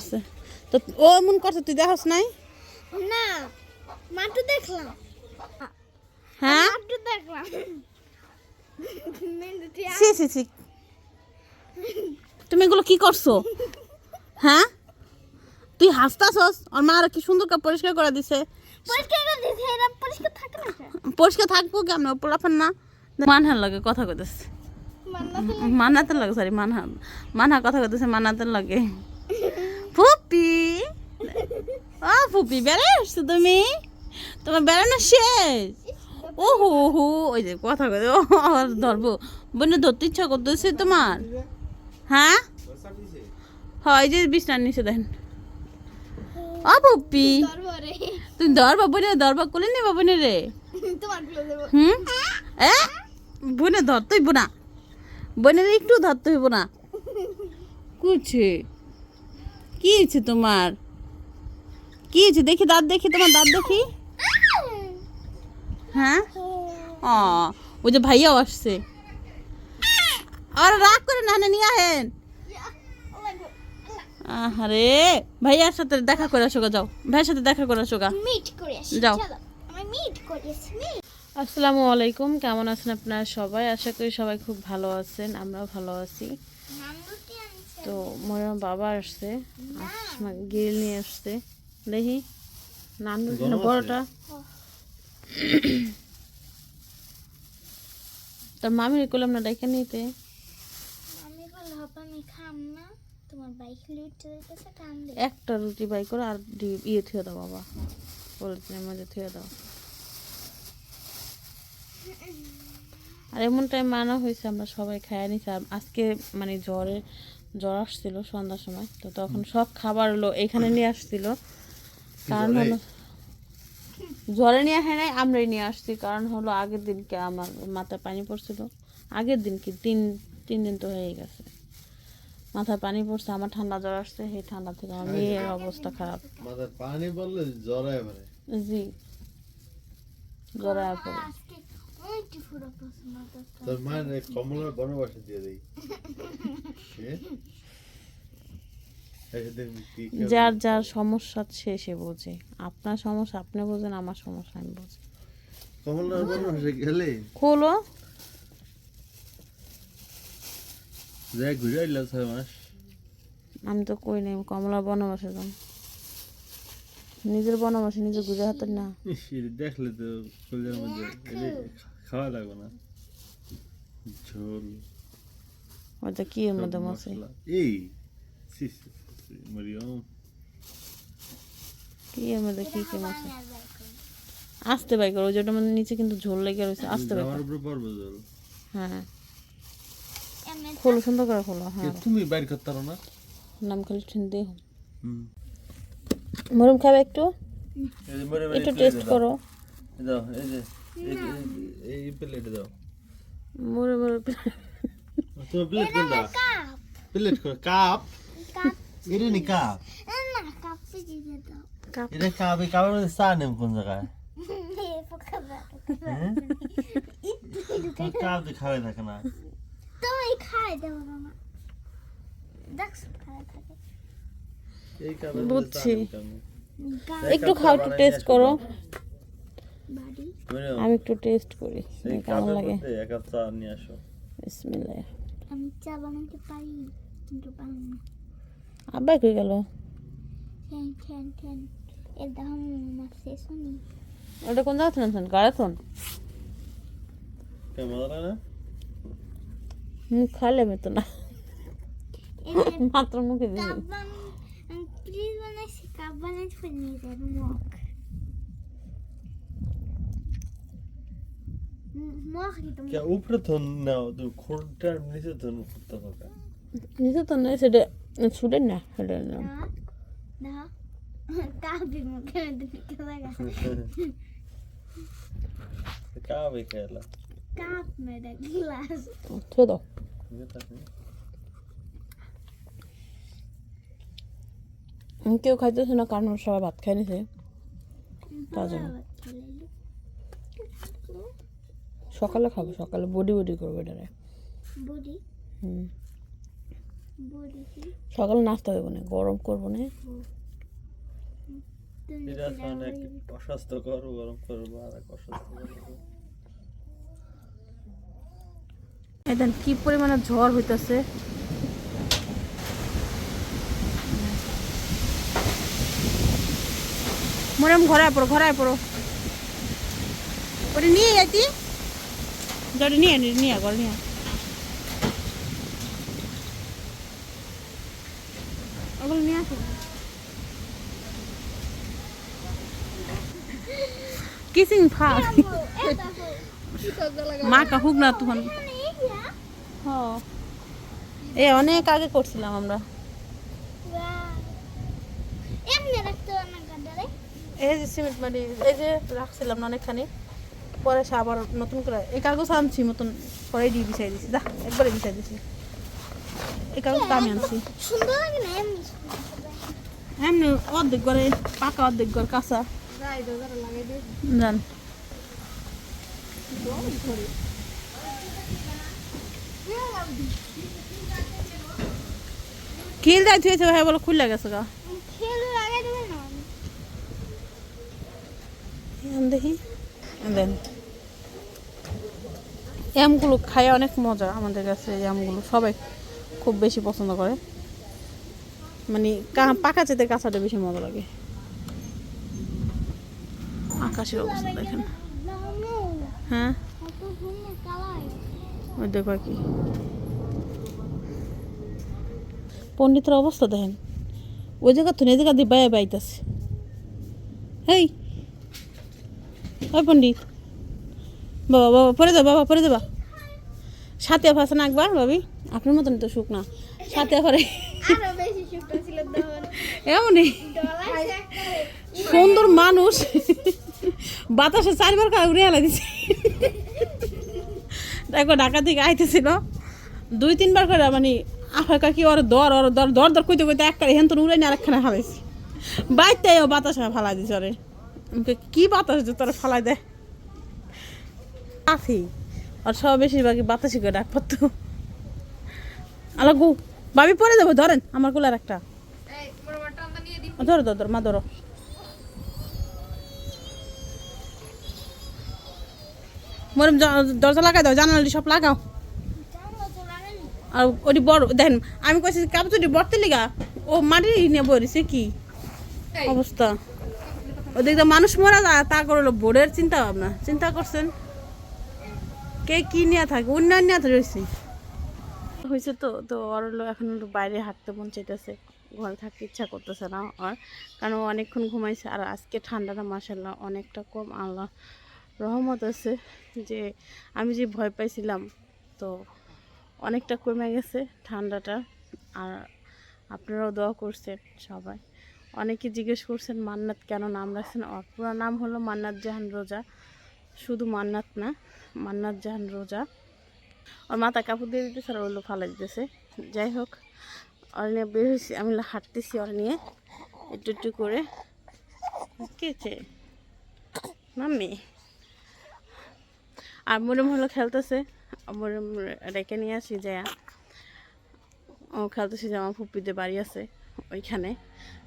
আছে। তো ও এমন করছে তুই দেখস নাই? না মাটু দেখলাম। হ্যাঁ? মাটু দেখলাম। সি সি সি তুমি এগুলো কি করছ? হ্যাঁ? তুই হাসতাছস? আর মা আর কি সুন্দর করে পরিষ্কার করে দিছে। পরিষ্কার করে দিয়েছে এরা পরিষ্কার থাকে না পরিষ্কার থাকব কেমন পোলাফেন না। মানহার লাগে কথা কইতেছে। মানাতের লাগে? সরি মানহা মানহা কথা কইতেছে মানাতের লাগে। ফুপি? ও ফুপি বেড়ে আসছো তুমি? তোমার বেড়ানো শেষ? ও হো হো ওই যে কথা কই ও ধরবো। বোনে ধরতে ইচ্ছা করতেছে তোমার? হ্যাঁ? হয় যে বিছনার নিচে দেখেন ও ফুপি, তুমি ধরবা বোনে ধরবা কোলে নেবা বোনে রে? হুম? এ? বোনে ধরতে হইব না। বোনের একটু ধরতে হইব না। কুছে কি হয়েছে তোমার? কি হয়েছে? দেখি দাঁত দেখি তোমার দাঁত দেখি। হ্যাঁ? ও ওই যে ভাইয়াও আসছে। আর রাগ করে না নিয়ে আহেন আরে ভাইয়ার সাথে দেখা করে আসো যাও। ভাইয়ের সাথে দেখা করে আসো যাও। আসসালামু আলাইকুম কেমন আছেন আপনারা সবাই? আশা করি সবাই খুব ভালো আছেন আমরাও ভালো আছি। তো ময়ূর বাবা আসছে। গিল নিয়ে আসছে। দেখি নানু বড়টা তোর মামির করলাম না ডেকে নিতে। আমি বললাম হপ আমি খাম না। তোমার বাইক লুটে দিতেছে কাম দে। একটা রুটি বাই করে আর ইয়ে থুয়ে দাও বাবা। পলিথিনের মধ্যে থুয়ে দাও। আর এমন টাইম মানা হয়েছে আমরা সবাই খাইয়ে নিছি। আর আজকে মানে জ্বরে জ্বর আসছিল সন্ধ্যার সময় তো তখন সব খাবার হলো এখানে নিয়ে আসছিল। কারণ হলো জ্বরে নিয়ে আসে নাই আমরাই নিয়ে আসছি। কারণ হলো আগের দিনকে আমার মাথায় পানি পড়ছিল। আগের দিন কি? তিন তিন দিন তো হয়ে গেছে। মাথায় পানি পড়ছে আমার ঠান্ডা জ্বর আসছে সেই ঠান্ডা থেকে আমার মেয়ের অবস্থা খারাপ। মাথায় পানি বললে জ্বর জি। জ্বরে পড়ে আজকে ওইটি পুরো পছন্দ করতে তোর মায়ের কমলার বনবাসে দিয়ে দেই? যার যার সমস্যা সে সে বোঝে। আপনার সমস্যা আপনি বোঝেন আমার সমস্যা আমি বুঝি। কমলার বনবাসে গেলে? খোলো। যাই ঘুরে আইলাম ছয় মাস। আমি তো কই নাই কমলা বনবাসে যান নিজের বনবাসে নিজে গুজে হাতের না। দেখলে তো কলের মধ্যে খাওয়া লাগবে না। ঝোল। ওইটা কি এর মধ্যে মশলা। এই মরিয়ম। কি এর মধ্যে কি কি মশে আসতে বাই করো যেটা মানে নিচে কিন্তু ঝোল লেগে রয়েছে আসতে বাই আমার উপরে পড়বে জল হ্যাঁ। খোলো সুন্দর করে খোলো হ্যাঁ। তুমি বাইর করতে পারো না? নাম খালি ঠেন দে। হুম। মরম খাবে একটু? এই যে মরিয়ম, একটু টেস্ট করো। দাও এই যে। এই প্লেটে দাও। মরে মরে প্লেট। কোনটা কাপ। প্লেট কোন কাপ? এটা নি কাপ? না কাপ দাও। এটা কাপ এই কাপের মধ্যে চা নেম কোন জায়গায়? এ পোকা হ্যাঁ? তোমার কাপ দিয়ে খাওয়াই থাকে না। তুমি খাই দেবো না দেখছ খাই থাকে। বুঝছি। একটু খাও একটু টেস্ট করো। আমি একটু টেস্ট করি কেমন লাগে। এক কাপ চা নিয়ে আসো। বিসমিল্লাহ। আমি চা বানাতে পারি কিন্তু পারি না। আব্বা কই গেল? এর দাম আমার শেষ হয়নি। ওটা কোন জায়গা থেকে গাড়াথন কেমন মজা লাগে না? মুখ খালে মেতো না। মাত্র মুখে দিবি কাপ বান প্লিজ কাপ বানাইতে পারি নিয়ে যাবে মগ কি তুমি কে উপরে থন নাও তো খোরটার নিচে থন করতে হবে। নিচে তো নয় সেটা ছুটে না সেটা না। না না কাপি মুখে মধ্যে কে লাগা। কাপ এই খেলা? কাপ মেরে গ্লাস। থুয়ে দাও। কেউ খাইতেছে না কারণ সবাই ভাত খাই নিছে তার জন্য। সকালে খাব সকালে বডি বডি করবে এটারে বডি? হুম। সকালে নাস্তা দেবো না গরম করব না। আছে অনেক অস্বাস্থ্যকর গরম করব আর এক কি পরিমাণে ঝড় হইতেছে। মরম ঘরায় পড়ো ঘরায় পড়ো। ওটা নিয়ে যাইতি নিয়ে ঘরে নিয়ে আয়। ওগুলো নিয়ে আসো। কিসিং ফাস মা কাহুক না তখন এ অনেক আগে করছিলাম আমরা। এই যে সিমেন্ট মাটি এই যে রাখছিলাম না অনেকখানি। পরে সে আবার নতুন করে এই কাগজ আনছি মতন পরে দিয়ে বিছাই দিছি। দা একবারে বিছাই দিছি। এই কাগজটা আমি আনছি। এমনি অর্ধেক করে পাকা অর্ধেক করে কাঁচা। জান খিল যাই থুয়েছে ভাই বলে খুললে গেছে গা। খেলে দেখি। দেন। এমগুলো খায় অনেক মজা আমাদের কাছে এই আমগুলো সবাই খুব বেশি পছন্দ করে। মানে পাকা চেতে কাঁচাটা বেশি মজা লাগে। আকাশের অবস্থা দেখেন। হ্যাঁ? ওই দেখো কি। পণ্ডিতের অবস্থা দেখেন। ওই জায়গা তো এদিকে দিয়ে বাইরে বাইতেছে। হেই! ওই পণ্ডিত। বাবা বাবা পরে যাবা বাবা পরে যাবা সাথে ফাঁসে না একবার ভাবি? আপনার মতন তো সুখ না। সাথে পরে এমনই? সুন্দর মানুষ। বাতাসে চারবার উড়ে হেলা দিছে। দেখো ঢাকা থেকে আইতেছিল। দুই তিনবার করে মানে আফাকা কি ওর দর ওর দর দর দর কইতে কইতে এক একটা হেন তো উড়ে নিয়ে আরেকখানে হালাইছি। বাইতে ও বাতাসে ফালাই দিছে ওরে। কি বাতাস যে তোরা ফালাই দেয় আছি। আর সব বেশিরভাগই বাতাসি করে ডাক পারতো আলো গু বাবি পরে যাব ধরেন আমার কুলার একটা। ধরো ধরো ধরো মা ধরো। মরম দরজা লাগাই দাও জানালি সব লাগাও। আর ওটি বড় দেখেন আমি কইছি কাপড়টি বড়তে লিগা ও মাটি নিয়ে বলিছে কি অবস্থা। ওদিক মানুষ মরা যায় তা করল বোর্ডের চিন্তা ভাবনা। চিন্তা করছেন, কে কি নিয়ে থাকে, উন্নয়ন নিয়ে রয়েছে। হয়েছে তো তো ওর এখন বাইরে হাঁটতে মন চাইতেছে, ঘরে থাকতে ইচ্ছা করতেছে না আর কারণ অনেকক্ষণ ঘুমাইছে, আর আজকে ঠান্ডাটা মাসাল্লাহ অনেকটা কম, আল্লাহ রহমত আছে যে আমি যে ভয় পাইছিলাম, তো অনেকটা কমে গেছে ঠান্ডাটা, আর আপনারাও দোয়া করছেন সবাই। অনেকে জিজ্ঞেস করছেন, মান্নাত কেন নাম রাখছেন? ওর পুরো নাম হলো মান্নাত জাহান রোজা। শুধু মান্নাত না, মান্নাত জাহান রোজা। ওর মাথা কাপড় দিয়ে দিতেছে আর ওগুলো ফালাই দিতেছে। যাই হোক ওর নিয়ে বের হয়েছি। আমি হাঁটতেছি ওর নিয়ে। একটু একটু করে। কেছে মাম্মি। আর মরিম হলো খেলতেছে। মরিম রেখে নিয়ে আসি, যায়। ও খেলতেছি যে আমার ফুপিতে বাড়ি আছে। ওইখানে।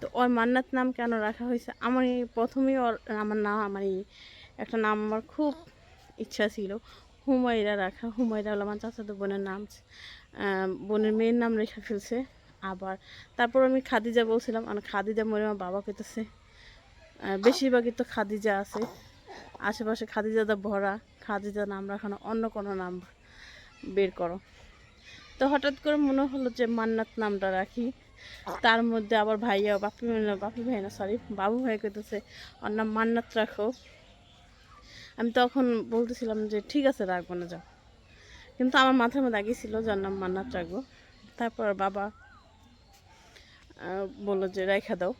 তো ওর মান্নাত নাম কেন রাখা হয়েছে? আমার প্রথমেই ওর, আমার নাম, আমার একটা নাম আমার খুব ইচ্ছা ছিল। হুমায়রা রাখা, হুমায়রা হলো আমার চাচাতো বোনের নাম। বোনের মেয়ের নাম রেখে ফেলছে। আবার তারপর আমি খাদিজা বলছিলাম, আর খাদিজা মরে আমার বাবা কেটেছে বেশিরভাগই তো খাদিজা আছে। আশেপাশে খাদিজাদা ভরা খাদিজা নাম রাখানো অন্য কোনো নাম বের করো। তো হঠাৎ করে মনে হলো যে মান্নাত নামটা রাখি। তার মধ্যে আবার ভাইয়া বাপি বাপি ভাই না সরি বাবু ভাই কইতেছে, ওর নাম মান্নাত রাখো। আমি তখন বলতেছিলাম যে, ঠিক আছে, রাখব না, যাও। কিন্তু আমার মাথার মধ্যে আগে ছিল যার নাম মান্নাত রাখব। তারপর বাবা বলল যে, রেখা দাও,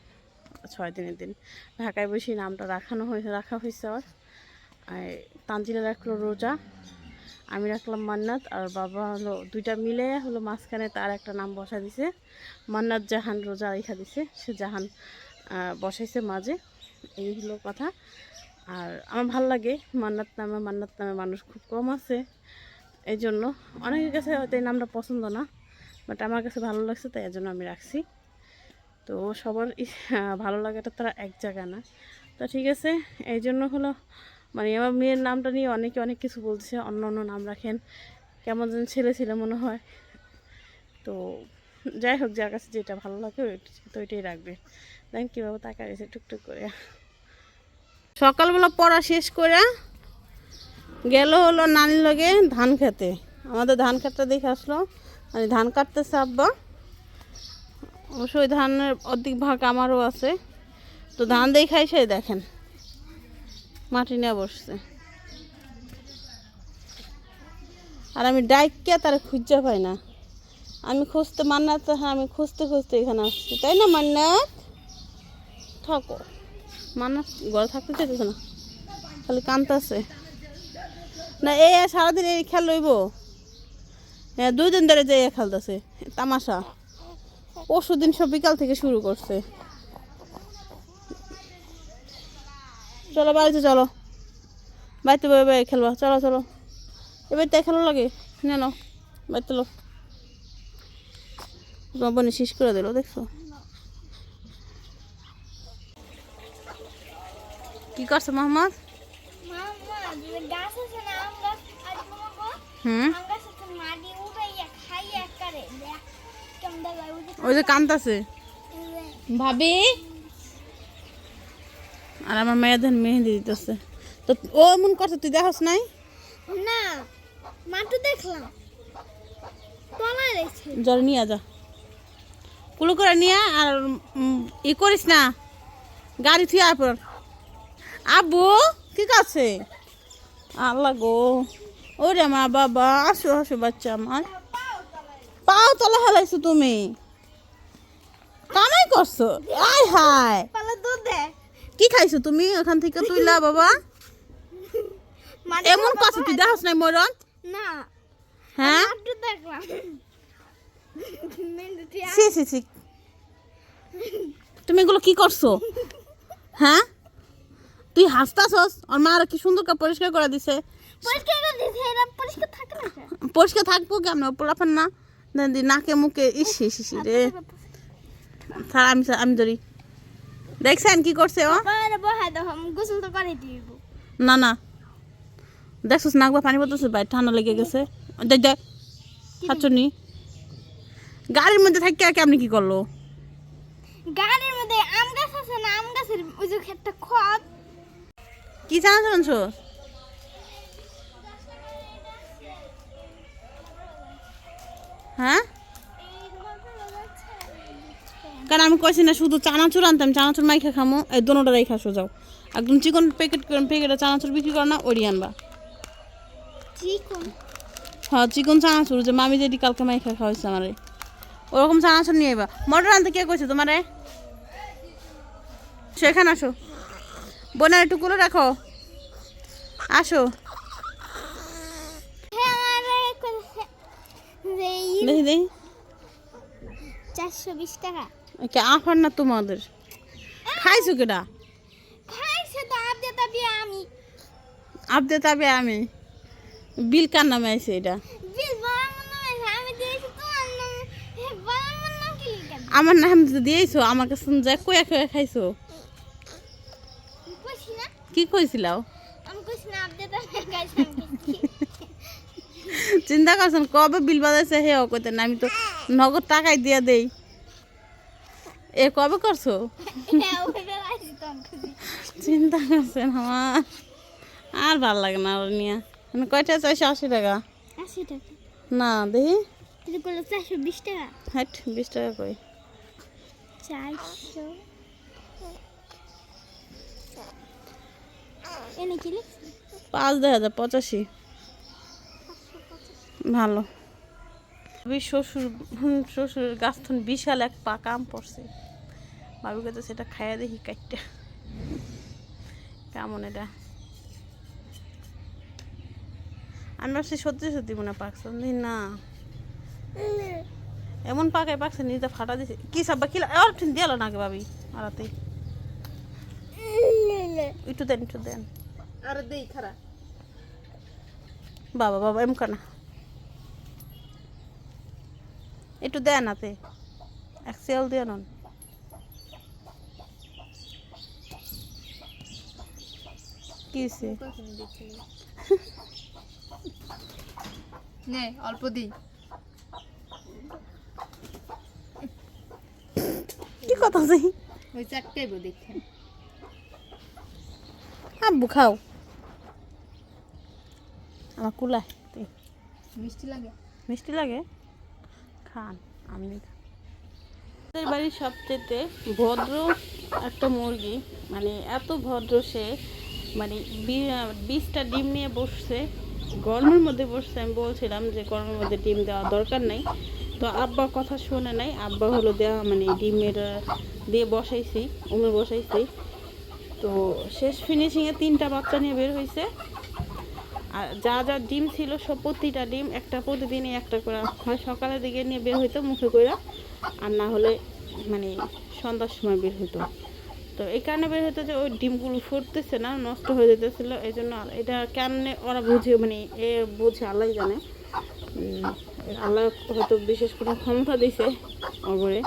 ছয় দিনের দিন। ঢাকায় বসে নামটা রাখানো হয়েছে, রাখা হয়েছে আর আর তানজিলা রাখল রোজা। আমি রাখলাম মান্নাত আর বাবা হলো দুইটা মিলে হলো মাঝখানে তার একটা নাম বসা দিছে। মান্নাত জাহান রোজা রেখা দিছে, সে জাহান বসাইছে মাঝে। এই হলো কথা। আর আমার ভালো লাগে, মান্নাত নামে মান্নাত নামে মানুষ খুব কম আছে। এই জন্য অনেকের কাছে হয়তো এই নামটা পছন্দ না বাট আমার কাছে ভালো লাগছে, তাই এর জন্য আমি রাখছি। তো সবার ভালো লাগাটা তারা এক জায়গা না। তো ঠিক আছে এই জন্য হলো মানে আমার মেয়ের নামটা নিয়ে অনেকে অনেক কিছু বলছে, অন্য অন্য নাম রাখেন। কেমন যেন ছেলে ছেলে মনে হয়। তো যাই হোক, যার কাছে যেটা ভালো লাগে তো ওইটাই রাখবে। দেখেন কীভাবে তাকা গেছে টুকটুক করে। সকালবেলা পড়া শেষ করে গেল হলো নানির লগে ধান খেতে। আমাদের ধান খেতটা দেখে আসলো। মানে ধান কাটতেছে আব্বা। অবশ্যই ধানের অর্ধেক ভাগ আমারও আছে। তো ধান দেখাই সে দেখেন। মাটি নিয়ে বসছে। আর আমি ডাইককে তার খুঁজে পাই না। আমি খুঁজতে মান্নাত হ্যাঁ আমি খুঁজতে খুঁজতে এখানে আসছি। তাই না, মান্নাত? থাকো। মান্নাত ঘরে থাকতে চাইতেছে না। খালি কানতেছে না এই সারাদিন এই খেল লইব হ্যাঁ দুই দিন ধরে যে খেলতেছে তামাশা। পরশু দিন সব বিকাল থেকে শুরু করছে। চলো, বাড়িতে চলো। বাড়িতে বয়ে বয়ে খেলবা। চলো চলো। এবার তাই খেলো লাগে? না নাও। বাড়িতে লো। তোমার বোনে শেষ করে দিল, দেখছ? কি করছ, মোহাম্মদ? হুম? ওই যে কান্তাছে। ভাবি? আর আমার মায়ের ধান মেহেন্দি দিতেছে। তো ও এমন করছে তুই দেখাস নাই? না মাটু দেখলাম। জল নিয়ে যা। কুলো করে নিয়ে আর ই করিস না। গাড়ি থুয়ে আর পর আব্বু ঠিক আছে আল্লাহ গো। ওরে মা বাবা আসো আসো বাচ্চা আমার। পাও তলা হালাইছো তুমি। কামাই করছ? আয় হায়। পালা দুধ দে। কি খাইছো তুমি? ওখান থেকে তুইলা বাবা। এমন কথা তুই দেখাস নাই মরণ? না। হ্যাঁ? সি সি সি তুমি এগুলো কি করছ? হ্যাঁ? তুই হাসতাছস? আর মা আর কি সুন্দর করে পরিষ্কার করে দিছে। পরিষ্কার করে দিছে এরা পরিষ্কার থাকে না? পরিষ্কার থাকব কেমন? পোলাপান না। নাকে মুখে ইস ইস রে। আমি আমি ধরি। দেখছেন কি করছে ও? গোসল তো করে দিব। না না। দেখছিস নাকবা পানি পড়তেছে ভাই ঠান্ডা লেগে গেছে। দেখ দেখ হাঁচনি গাড়ির মধ্যে থাকি আর কেমনি কি করল? গাড়ির মধ্যে আম গাছ আছে না আম গাছের ওই যে একটা খত কি জানা জানছো? হ্যাঁ? আমি কইছি না শুধু চানাচুর আনতাম চানাচুর মাইখা খামো এই দোনোটা রেখা সোজাও। একদম চিকন প্যাকেট প্যাকেটে চানাচুর বিক্রি করো না ওরি আনবা। চিকন? হ্যাঁ চিকন চানাচুর যে মামি যেটি কালকে মাইখা খাওয়াইছে আমারে। ওরকম চানাচুর নিয়ে এবার মটর আনতে কে কইছে তোমারে? সেখানে আসো। বোনার একটু কুলো রাখো। আসো। দেখি দেখি। চারশো বিশ টাকা। কে আফার না তোমাদের? খাইছো কেটা খাইছে তো আদে তাবি আমি। আপদে তবে আমি। বিল কার নামে আছে এটা? বিল বাবার নামে আমি দিয়েছি তোমার নামে। বাবার নাম কি লিখা? আমার নাম দিয়েছ আমার কাছে যা কয়া কয়া খাইছো। কি কইছিলাও। চিন্তা করছেন কবে বিল বাজাইছে হে ও কইতেন আমি তো নগদ টাকাই দিয়া দেই। এ কবে করছ। চিন্তা করছেন আমার। আর ভালো লাগে না ওর নিয়ে। মানে কয়টা চাইছো আশি টাকা? আশি টাকা না দেখি। চারশো বিশ টাকা হাট বিশ টাকা কই? চারশো। পাঁচ দেড় হাজার পঁচাশি। ভালো। ভাবি শ্বশুর হুম, শ্বশুরের গাছ থন বিশাল এক পাকা আম পড়ছে। ভাবি কাছে সেটা খাইয়া দেখি কাইটটা। কেমন এটা? আমি ভাবছি সত্যি সত্যি মনে পাকছে। না। এমন পাকায় পাকছে নিজে ফাটা দিছে। কি সাব্বা কি আর দিয়ে নাকি ভাবি আরাতে একটু দেন একটু দেন। আর দেই খারা বাবা বাবা এম কানা একটু দেন হাতে। এক সেল দিয়ে নন। কি হয়েছে? নে অল্প দিই কি কথা আছে ওই চারটাই বো দেখেন আব্বু খাও। আমার কুলায়। মিষ্টি লাগে? মিষ্টি লাগে? খান আমি আমাদের বাড়ির সবচেয়ে ভদ্র একটা মুরগি মানে এত ভদ্র সে মানে বিশটা ডিম নিয়ে বসছে, গরমের মধ্যে বসছে, আমি বলছিলাম যে গরমের মধ্যে ডিম দেওয়া দরকার নাই। তো আব্বার কথা শুনে নাই, আব্বা হলো দেওয়া মানে ডিমের দিয়ে বসাইছি উমে বসাইছি। তো শেষ ফিনিশিংয়ে তিনটা বাচ্চা নিয়ে বের হয়েছে আর যা যা ডিম ছিল সব প্রতিটা ডিম একটা প্রতিদিনই একটা করে হয়। সকালের দিকে নিয়ে বের হইতো, মুখে করে আর না হলে মানে সন্ধ্যার সময় বের হইতো। তো এই কারণে বের হতো যে ওই ডিমগুলো ফুটতেছে না, নষ্ট হয়ে যেতেছিল। এই জন্য আর এটা কেমনে ওরা বুঝে মানে এ বুঝে আল্লাহ জানে। আল্লাহ হয়তো বিশেষ কোনো ক্ষমতা দিছে ওপরে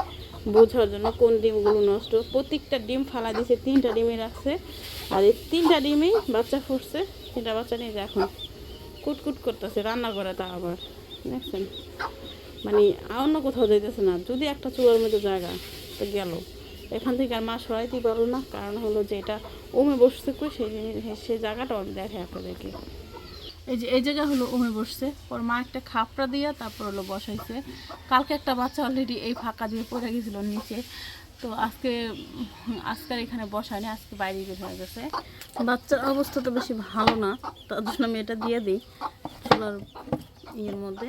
বোঝার জন্য কোন ডিমগুলো নষ্ট। প্রত্যেকটা ডিম ফালা দিছে, তিনটা ডিমই রাখছে। আর এই তিনটা ডিমই বাচ্চা ফুটছে। তিনটা বাচ্চা নিয়ে এখন কুটকুট করতেছে রান্না করে তা আবার। দেখছেন? মানে অন্য কোথাও যাইতেছে না। যদি একটা চুলার মধ্যে জায়গা, তো গেল। এখান থেকে আর মা সরাইতে পারল না। কারণ হলো যে এটা ওমে বসছে কই? সেই সেই জায়গাটাও আমি দেখাই আপনাদেরকে। এই যে এই জায়গা হলো ওমে বসছে। ওর মা একটা খাপড়া দিয়া তারপর হলো বসাইছে। কালকে একটা বাচ্চা অলরেডি এই ফাঁকা দিয়ে পড়ে গেছিল নিচে। তো আজকে উম, আজকের এখানে বসায়নি আজকে বাইরে বের হয়ে গেছে। বাচ্চার অবস্থা তো বেশি ভালো না তার জন্য আমি এটা দিয়ে দিই চুলার ইয়ের মধ্যে।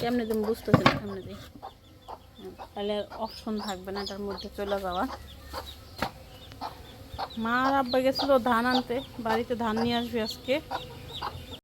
কেমনে তুমি বুঝতেছি না কেমনে দিই? তাহলে অপশন থাকবে না এটার মধ্যে চলে যাওয়া। মা আর আব্বা গেছিল ধান আনতে বাড়িতে ধান নিয়ে আসবে আজকে।